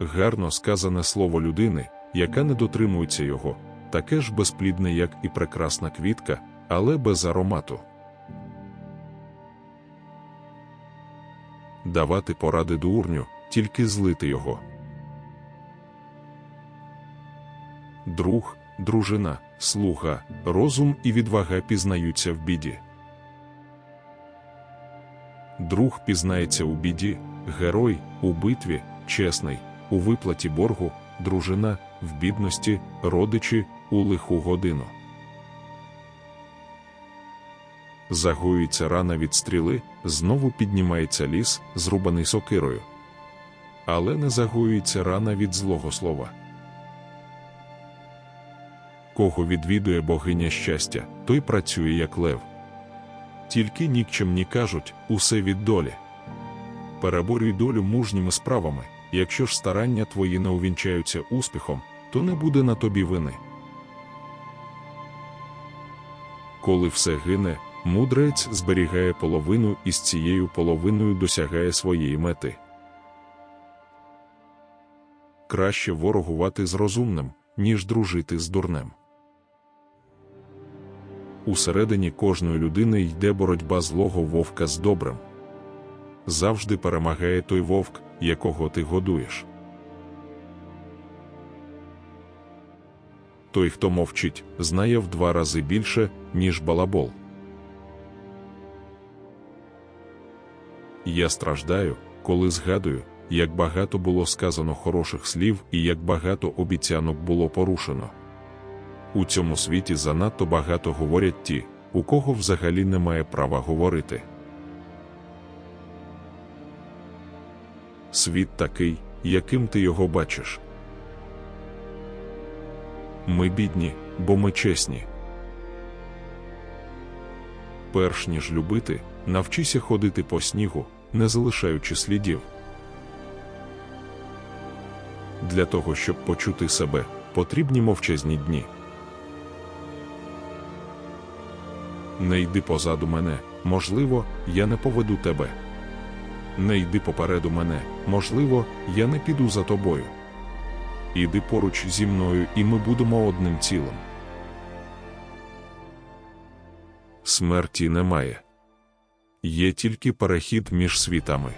гарно сказане слово людини, яка не дотримується його, таке ж безплідне, як і прекрасна квітка, але без аромату. Давати поради дурню, тільки злити його. Друг, дружина, слуга, розум і відвага пізнаються в біді. Друг пізнається у біді, герой у битві, чесний, у виплаті боргу, дружина в бідності, родичі у лиху годину. Загоюється рана від стріли, знову піднімається ліс, зрубаний сокирою. Але не загоюється рана від злого слова. Кого відвідує богиня щастя, той працює як лев. Тільки нікчемні кажуть усе від долі. Переборюй долю мужніми справами, якщо ж старання твої не увінчаються успіхом, то не буде на тобі вини. Коли все гине, мудрець зберігає половину і з цією половиною досягає своєї мети. Краще ворогувати з розумним, ніж дружити з дурнем. Усередині кожної людини йде боротьба злого вовка з добрим. Завжди перемагає той вовк, якого ти годуєш. Той, хто мовчить, знає в два рази більше, ніж балабол. Я страждаю, коли згадую, як багато було сказано хороших слів і як багато обіцянок було порушено. У цьому світі занадто багато говорять ті, у кого взагалі немає права говорити. Світ такий, яким ти його бачиш. Ми бідні, бо ми чесні. Перш ніж любити, навчися ходити по снігу, не залишаючи слідів. Для того, щоб почути себе, потрібні мовчазні дні. Не йди позаду мене, можливо, я не поведу тебе. Не йди попереду мене, можливо, я не піду за тобою. Іди поруч зі мною, і ми будемо одним цілим. Смерті немає. Є тільки перехід між світами.